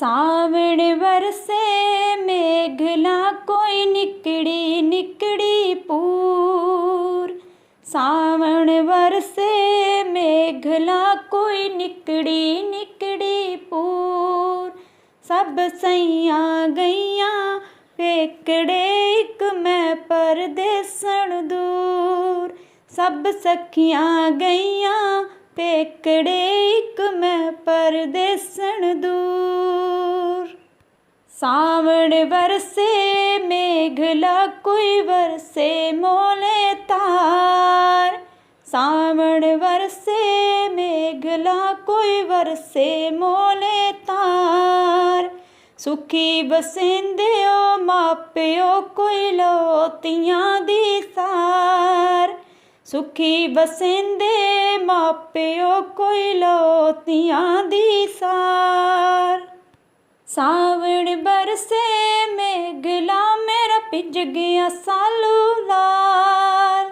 ਸਾਵਣ ਵਰਸੇ ਮੇਘਲਾ ਕੋਈ ਨਿਕੜੀ ਨਿਕੜੀ ਪੂਰ। ਸਾਵਣ ਵਰਸੇ ਮੇਘਲਾ ਕੋਈ ਨਿਕੜੀ ਨਿਕੜੀ ਪੂਰ। ਸਭ ਸਈਆਂ ਗਈਆਂ ਵੇਕੜੇ ਇੱਕ ਮੈਂ ਪਰਦੇਸਣ ਦੂਰ। ਸਭ ਸਖੀਆਂ ਗਈਆਂ ਪੇਕੜੇ ਇੱਕ ਮੈਂ ਪਰਦੇਸਣ ਦੂਰ। ਸਾਵਣ ਵਰਸੇ, ਮੇਘਲਾ ਕੋਈ ਵਰਸੇ, ਮੋਲੇ ਤਾਰ। ਸਾਵਣ ਵਰਸੇ, ਮੇਘਲਾ ਕੋਈ ਵਰਸੇ, ਮੋਲੇ ਤਾਰ। ਸੁਖੀ ਬਸਿੰਦਿਓ ਮਾਪਿਓ ਕੋਈ ਲੋਤੀਆਂ ਦੀ ਸਾਰ। ਸੁਖੀ ਬਸਿੰਦੇ ਮਾਪਿਓ ਕੋਈ ਲੋਤੀਆਂ ਦੀ ਸਾਰ। ਸਾਵਣ ਬਰਸੇ ਮੇਘਲਾ ਮੇਰਾ ਭਿੱਜ ਗਿਆ ਸਾਲੂ ਲਾਲ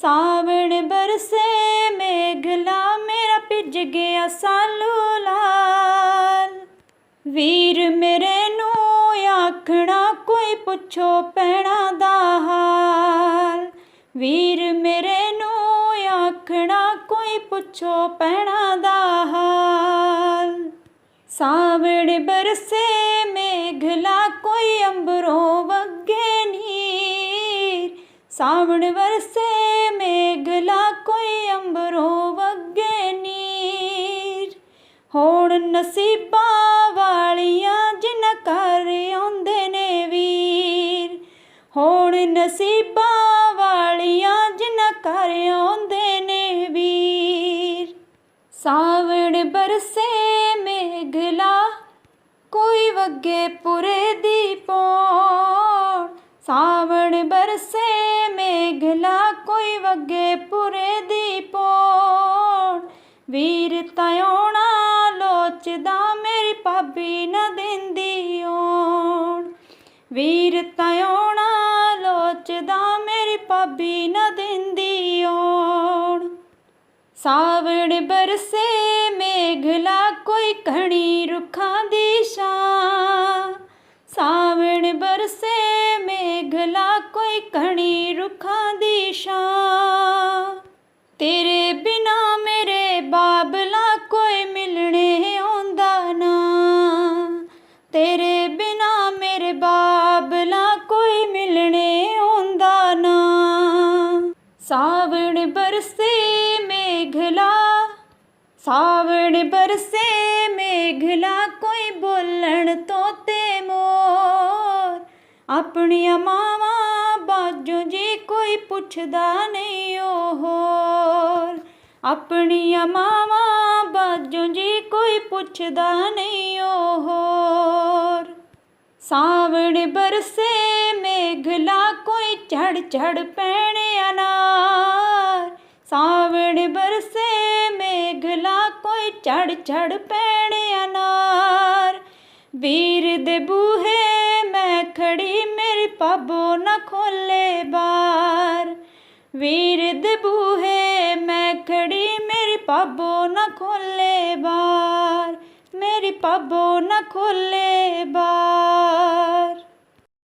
ਸਾਵਣ ਬਰਸੇ ਮੇਘਲਾ ਮੇਰਾ ਭਿੱਜ ਗਿਆ ਸਾਲੂ ਲਾਲ ਵੀਰ ਮੇਰੇ ਨੂੰ ਆਖਣਾ, ਕੋਈ ਪੁੱਛੋ ਪੈਣਾ ਦਾ ਹਾਲ। ਵੀਰ ਮੇਰੇ ਨੂੰ ਆਖਣਾ, ਕੋਈ ਪੁੱਛੋ ਪੈਣਾ ਦਾ ਹਾਲ। ਸਾਵਣ ਬਰਸੇ ਮੇਘਲਾ ਕੋਈ ਅੰਬਰੋਂ ਵਗੇ ਨੀਰ। ਸਾਵਣ ਵਰਸੇ ਮੇਘਲਾ ਕੋਈ ਅੰਬਰੋਂ ਵਗੇ ਨੀਰ। ਹੋਣ ਨਸੀਬਾਂ ਵਾਲੀਆਂ ਜਿਨ ਘਰ ਆਉਂਦੇ ਨੇ ਵੀਰ। ਹੋਣ ਨਸੀਬਾਂ ਸਾਵਣ ਬਰਸੇ ਮੇਘਲਾ, ਕੋਈ ਵਗੇ ਪੁਰੇ ਦੀ ਪੌਣ। ਸਾਵਣ ਬਰਸੇ ਮੇਘਲਾ, ਕੋਈ ਵਗੇ ਪੁਰੇ ਦੀ ਪੌਣ। ਵੀਰ ਤਾਇਓਣਾ ਲੋਚਦਾ, ਮੇਰੀ ਭਾਬੀ ਨਾ ਦਿੰਦੀ ਓਣ ਵੀਰ ਤਾਇਓਣਾ ਲੋਚਦਾ, ਮੇਰੀ ਭਾਬੀ ਨਾ ਦਿੰਦੀ ਓਣ ਸਾਵਣ ਬਰਸੇ ਮੇਘਲਾ ਕੋਈ ਰੁੱਖਾਂ ਦੀ ਛਾਂ। ਸਾਵਣ ਬਰਸੇ ਮੇਘਲਾ, ਕੋਈ ਕਣੀ ਰੁੱਖਾਂ ਦੀ ਛਾਂ। ਤੇਰੇ ਬਿਨਾ ਮੇਰੇ ਬਾਬਲਾ, ਕੋਈ ਮਿਲਣੇ ਆਉਂਦਾ ਨਾ। ਤੇਰੇ ਬਿਨਾ ਮੇਰੇ ਬਾਬਲਾ, ਕੋਈ ਮਿਲਣੇ ਆਉਂਦਾ ਨਾ। ਸਾਵਣ ਬਰਸੇ ਮੇਘਲਾ ਸਾਵਣ ਬਰਸੇ ਮੇਘਲਾ ਕੋਈ ਬੋਲਣ ਤੋਤੇ ਮੋਰ। ਆਪਣੀਆਂ ਮਾਵਾਂ ਬਾਜੂ ਜੀ ਕੋਈ ਪੁੱਛਦਾ ਨਹੀਂ ਉਹ ਹੋਰ। ਆਪਣੀਆਂ ਮਾਵਾਂ ਬਾਜੂ ਜੀ ਕੋਈ ਪੁੱਛਦਾ ਨਹੀਂ ਉਹ ਹੋਰ। ਸਾਵਣ ਬਰਸੇ ਮੇਘਲਾ ਕੋਈ ਝੜ ਝੜ ਪੈਣੇ ਅਨਾਰ। ਸਾਵਣ ਬਰਸੇ ਮੇਘਲਾ ਚੜ ਚੜ ਪੈਣੇ ਅਨਾਰ। ਵੀਰ ਦੇ ਬੂਹੇ ਮੈਂ ਖੜੀ, ਮੇਰੀ ਪਾਬੋ ਨਾ ਖੋਲੇ ਬਾਰ ਵੀਰ ਦੇ ਬੂਹੇ ਮੈਂ ਖੜੀ, ਮੇਰੀ ਪਾਬੋ ਨਾ ਖੋਲੇ ਬਾਰ ਮੇਰੀ ਪਾਬੋ ਨਾ ਖੋਲੇ ਬਾਰ